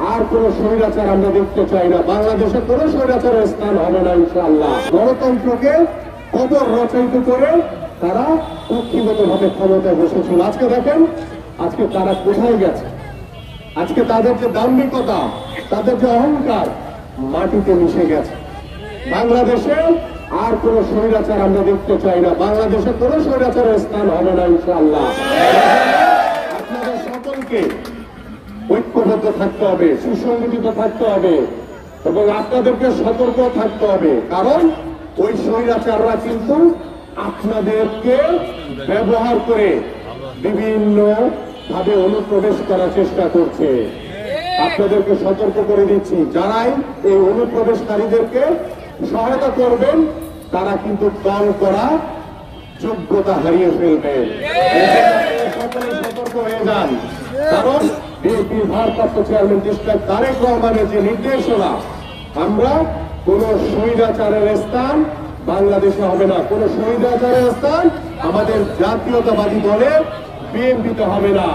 স্বৈরাচার আমরা দেখতে চাই না। বাংলাদেশে কোনো স্বৈরাচারের স্থান হবে না, ইনশাআল্লাহ। গণতন্ত্রকে কবর রচয়িত করে তারা কক্ষিগত ভাবে ক্ষমতায় বসেছিল। আজকে দেখেন, আজকে তারা কোথায় গেছে? আজকে তাদের যে দাম্ভিকতা, তাদের যে অহংকার, মাটিতে মিশে গেছে। বাংলাদেশে আর কোন স্বৈরাচার আমরা দেখতে চাই না। বাংলাদেশে কোন স্বৈরাচারের স্থান হবে না, ইনশাআল্লাহ। আপনাদের সকলকে ঐক্যবদ্ধ থাকতে হবে, সুসংগঠিত থাকতে হবে এবং আপনাদেরকে সতর্ক থাকতে হবে। কারণ ওই স্বৈরাচাররা কিন্তু আপনাদেরকে ব্যবহার করে বিভিন্ন ভাবে অনুপ্রবেশ করার চেষ্টা করছে। আপনাদেরকে সতর্ক করে দিচ্ছি, যারাই এই অনুপ্রবেশকারীদেরকে সহায়তা করবেন, তারা কিন্তু দল করা যোগ্যতা হারিয়ে ফেলবেন। সতর্ক হয়ে যান। কারণ বিএনপির ভারপ্রাপ্ত চেয়ারম্যান ডিস্ট্রিক্ট তারেক রহমানের যে নির্দেশনা, আমরা কোন স্বৈরাচারের স্থান বাংলাদেশে হবে না। কোন স্বৈরাচারের স্থান আমাদের জাতীয়তাবাদী দলে বিএনপিতে হবে না।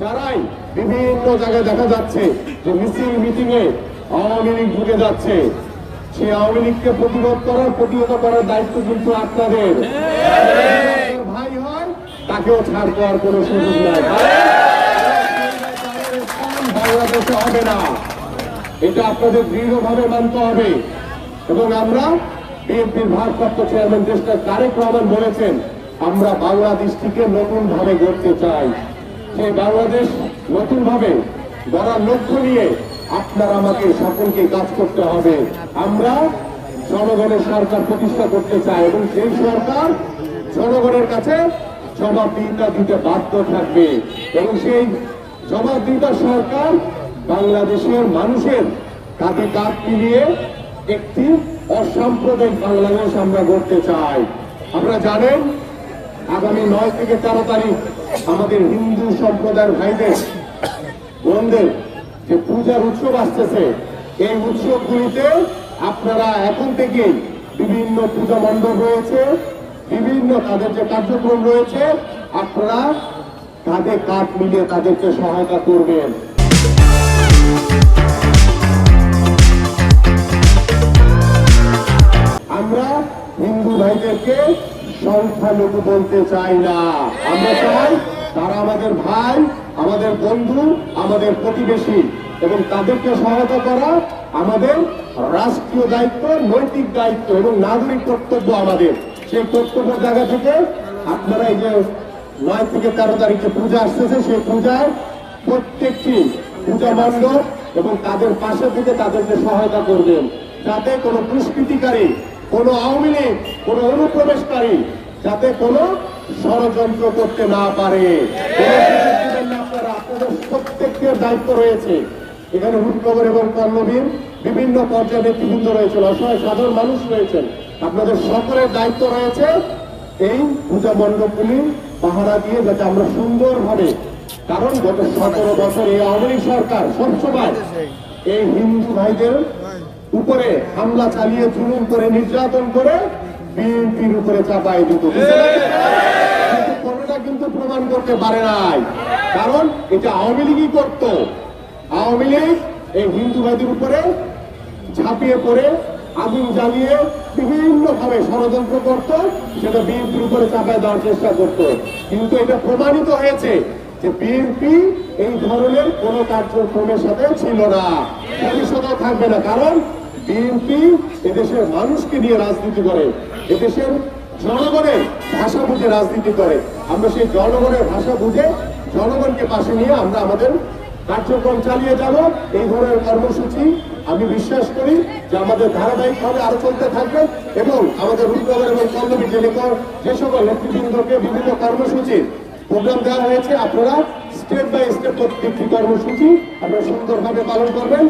যারাই বিভিন্ন জায়গায় দেখা যাচ্ছে যে মিছিল মিটিং এ আওয়ামী লীগ ঢুকে যাচ্ছে। সেই আওয়ামী লীগকে প্রতিরোধ করার, প্রতিহত করার দায়িত্ব কিন্তু আপনাদের। ভাই হয়, তাকেও ছাড় দেওয়ার কোনো সুযোগ নাই বাংলাদেশে হবে না। এটা আপনাদের দৃঢ়ভাবে মানতে হবে। এবং আমরা বিএনপির ভারপ্রাপ্ত চেয়ারম্যান দেশটা তারেক রহমান বলেছেন, আমরা বাংলাদেশটিকে নতুন ভাবে গড়তে চাই। সেই বাংলাদেশ নতুন ভাবে গড়ার লক্ষ্য নিয়ে আপনার আমাকে সকলকে কাজ করতে হবে। আমরা জনগণের সরকার প্রতিষ্ঠা করতে চাই এবং সেই সরকার জনগণের কাছে জবাবদিহিতা দিতে বাধ্য থাকবে। এবং সেই জবাবদিহিতা সরকার বাংলাদেশের মানুষের কাঁধে কাঁধ মিলিয়ে একটি অসাম্প্রদায়িক বাংলাদেশ আমরা গড়তে চাই। আপনারা জানেন, আগামী নয় থেকে তেরো তারিখ আমাদের হিন্দু সম্প্রদায়ের ভাইদের, বোনদের যে পূজার উৎসব আসতেছে, এই উৎসবগুলিতে আপনারা এখন থেকেই বিভিন্ন পূজা মণ্ডপ রয়েছে, বিভিন্ন তাদের যে কার্যক্রম রয়েছে, আপনারা কাঁধে কাঁধ মিলিয়ে তাদেরকে সহায়তা করবেন। আমরা হিন্দু ভাইদেরকে সংখ্যালঘু বলতে চাই না। আমরা চাই তারা আমাদের ভাই, আমাদের বন্ধু, আমাদের প্রতিবেশী এবং তাদেরকে সহায়তা করা আমাদের রাষ্ট্রীয় দায়িত্ব, নৈতিক দায়িত্ব এবং নাগরিক কর্তব্য আমাদের। সেই কর্তব্যের জায়গা থেকে আপনারা এই যে নয় থেকে তেরো তারিখে পূজা আসতেছে, সেই পূজায় প্রত্যেকটি পূজা মণ্ডপ এবং তাদের পাশে থেকে তাদেরকে সহায়তা করবেন। যাতে কোনো দুষ্কৃতিকারী কোনো আওয়ামী লীগ, কোনো অনুপ্রবেশকারী যাতে কোনো ষড়যন্ত্র করতে না পারে। প্রত্যেকের দায়িত্ব রয়েছে। এখানে হুটকবর এবং কর্মবীর বিভিন্ন পর্যায়ে নেতৃবৃন্দ রয়েছেন, অসহায় সাধারণ মানুষ রয়েছেন। আপনাদের সকলের দায়িত্ব রয়েছে এই পূজা মণ্ডপগুলি পাহারা দিয়ে যাতে আমরা সুন্দরভাবে, কারণ গত সতেরো বছর এই আওয়ামী সরকার সবসময় এই হিন্দু ভাইদের উপরে হামলা চালিয়ে জুলুম করে নির্যাতন করে বিএনপির উপরে চাপাই দিত। কিন্তু কোনোটা কিন্তু প্রমাণ করতে পারে নাই। কারণ এটা আওয়ামী লীগই করত। আওয়ামী লীগ এই হিন্দু ভাইদের উপরে ঝাঁপিয়ে পড়ে আগুন জ্বালিয়ে বিভিন্ন ভাবে ষড়যন্ত্র করত সেটা বিএনপির উপরে চাপায় দেওয়ার চেষ্টা করত। কিন্তু এটা প্রমাণিত হয়েছে যে বিএনপি এই ধরনের কোন কার্যক্রমের সাথে ছিল না। ভবিষ্যতেও থাকবে না। কারণ বিএনপি এদেশের মানুষকে নিয়ে রাজনীতি করে। এদেশের জনগণের ভাষা বুঝে রাজনীতি করে। আমরা সেই জনগণের ভাষা বুঝে জনগণকে পাশে নিয়ে আমরা আমাদের কার্যক্রম চালিয়ে যাব। এই ধরনের কর্মসূচি আমি বিশ্বাস করি যে আমাদের ধারাবাহিকভাবে আরও চলতে থাকবে এবং আমাদের রূপনগর এবং পল্লবী জেলিকর যে সকল নেতৃবৃন্দকে বিভিন্ন কর্মসূচির প্রোগ্রাম দেওয়া হয়েছে, আপনারা স্টেপ বাই স্টেপ প্রত্যেকটি কর্মসূচি আপনারা সুন্দরভাবে পালন করবেন।